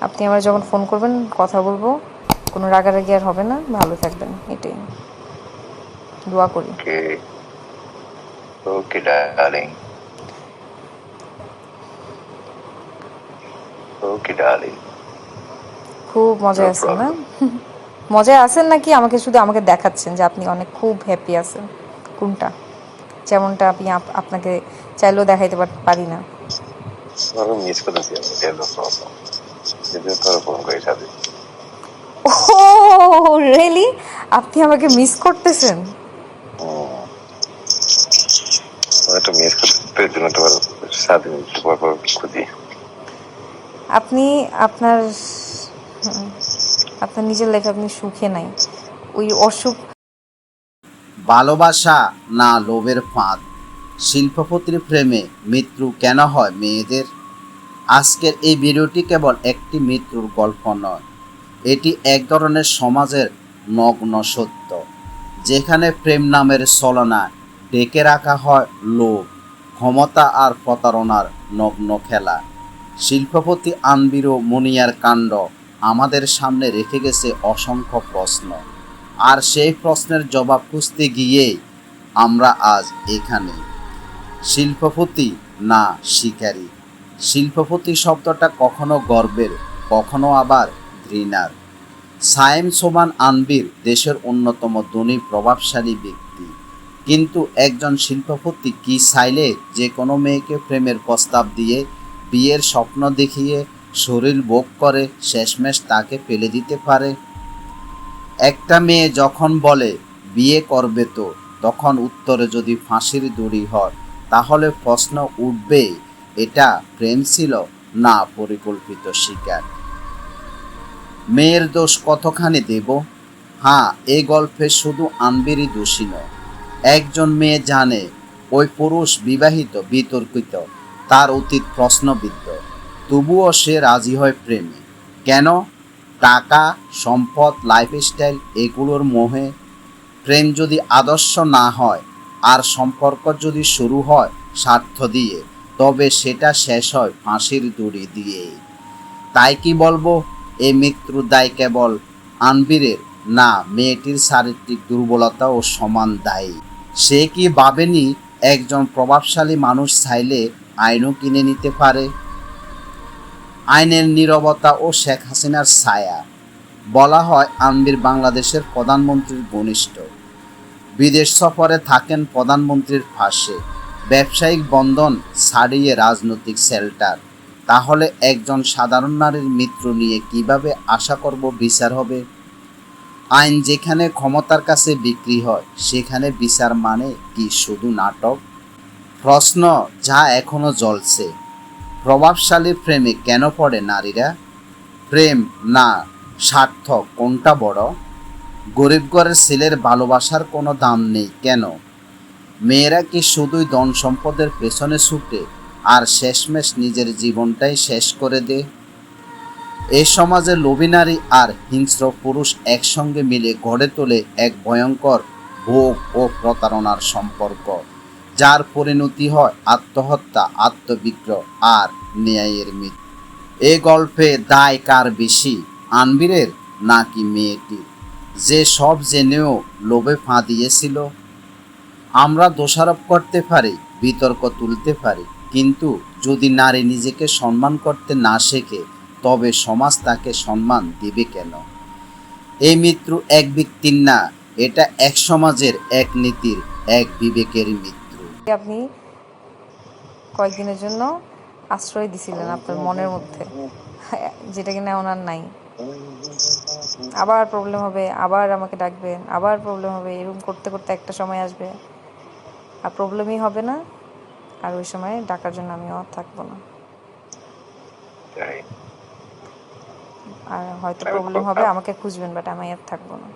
আপনি আমার যখন ফোন করবেন কথা বলব। কোনো রাগারাগি আর হবে না। ভালো থাকবেন। এটাই। দোয়া করি. Okay, darling. Okay, darling. খুব মজায় No আছেন না. মজায় আছেন নাকি? আমাকে শুধু আমাকে দেখাচ্ছেন যে আপনি অনেক খুব হ্যাপি আছেন। কোনটা? যেমনটা আমি আপনাকে চাইলেও দেখাইতে পারি না। আমি। মিস করে সাথে ও রিয়েলি আপনি আমাকে মিস করতেছেন? একটা মিস করতে জন্য তোমার সাথে একটু পর পর খুঁজি। আপনি আপনার আপনার নিজের লাইফে আপনি সুখে নাই। ওই অসুখ ভালোবাসা না লোভের ফাঁদ। শিল্পপতির প্রেমে মৃত্যু কেন হয় মেয়েদের? আজকের এই ভিডিওটি কেবল একটি মৃত্যুর গল্প নয়। এটি এক ধরনের সমাজের নগ্ন সত্য, যেখানে প্রেম নামের ছলনা ডেকে রাখা হয় লোভ, ক্ষমতা আর প্রতারণার নগ্ন খেলা। শিল্পপতি আনবির মুনিয়ার কাণ্ড আমাদের সামনে রেখে গেছে অসংখ্য প্রশ্ন। আর সেই প্রশ্নের জবাব খুঁজতে গিয়েই আমরা আজ এখানে। শিল্পপতি না শিকারী শিল্পপতি শব্দটা কখনো গর্বের, কখনো আবার ঘৃণার। সায়েম সোমান আনবির দেশের অন্যতম ধনী, প্রভাবশালী ব্যক্তি। কিন্তু একজন শিল্পপতি কি চাইলে যে কোনো মেয়েকে প্রেমের প্রস্তাব দিয়ে, বিয়ের স্বপ্ন দেখিয়ে, শরীর ভোগ করে, শেষমেশ তাকে ফেলে দিতে পারে? একটা মেয়ে যখন বলে, বিয়ে করবে তো? তখন উত্তরে যদি ফাঁসির দড়ি হয়, তাহলে প্রশ্ন উঠবে এটা প্রেম ছিল, না পরিকল্পিত শিকার। মেয়ের দোষ কতখানি দেব? হ্যাঁ এ গল্পে শুধু আনবিরই দোষী নয়। একজন মেয়ে জানে, ওই পুরুষ বিবাহিত, বিতর্কিত, তার অতীত প্রশ্নবিদ্ধ। তবুও সে রাজি হয় প্রেমে। কেন? টাকা, সম্পদ লাইফস্টাইল এগুলোর মোহে প্রেম যদি আদর্শ না হয়, আর সম্পর্ক যদি শুরু হয় স্বার্থ দিয়ে। তবে সেটা শেষ হয় ফাঁসির দড়ি দিয়ে তাই কি বলব? এই মৃত্যুর দায় কেবল আনবীরের, না মেয়েটির শারীরিক দুর্বলতা ও সমান দায়ী। সে কি ভাবেনি একজন প্রভাবশালী মানুষ চাইলে আইনও কিনে নিতে পারে? আইনের নীরবতা ও শেখ হাসিনার ছায়া। বলা হয় আনবির বাংলাদেশের প্রধানমন্ত্রীর ঘনিষ্ঠ। বিদেশ সফরে থাকেন প্রধানমন্ত্রীর পাশে ব্যবসায়িক বন্ধন ছাড়িয়ে রাজনৈতিক শেল্টার। তাহলে একজন সাধারণ নারীর মিত্র নিয়ে কীভাবে আশা করব বিচার হবে? আইন যেখানে ক্ষমতার কাছে বিক্রি হয়, সেখানে বিচার মানে কি শুধু নাটক? প্রশ্ন, যা এখনও জ্বলছে। প্রভাবশালী প্রেমে কেন পড়ে নারীরা? প্রেম না, স্বার্থ কোনটা বড়? গরিব ঘরের ছেলের ভালোবাসার কোনো দাম নেই কেন? মেয়েরা কি শুধুই ধন সম্পদের পেছনে ছুটে আর শেষমেশ নিজের জীবনটাই শেষ করে দে এই সমাজে লোভী নারী আর হিংস্র পুরুষ একসঙ্গে মিলে গড়ে তোলে এক ভয়ঙ্কর ভোগ ও প্রতারণার সম্পর্ক, যার পরিণতি হয় আত্মহত্যা আত্মবিগ্রহ আর ন্যায়ের মৃত্যু এ গল্পে দায় কার বেশি, আনবীরের নাকি মেয়েটি যে সব জেনেও লোভে ফাঁ দিয়েছিল আমরা দোষারোপ করতে পারি, বিতর্ক তুলতে পারি। কিন্তু যদি নারী নিজেকে সম্মান করতে না শেখে, তবে সমাজ তাকে সম্মান দিবে কেন? এই মৃত্যু এক ব্যক্তির না, এটা এক সমাজের এক নীতির, এক বিবেকের মৃত্যু। আপনি কয়েকদিনের জন্য আশ্রয় দিছিলেন আপনার মনের মধ্যে। যেটা কিনা ওনার নাই। আবার প্রবলেম হবে, আবার আমাকে ডাকবেন, আবার প্রবলেম হবে, এরকম করতে করতে একটা সময় আসবে। আর প্রবলেমই হবে না। আর ওই সময় ডাকার জন্য আমি আর থাকব না। আর হয়তো প্রবলেম হবে আমাকে খুঁজবেন বাট আমি আর থাকব না।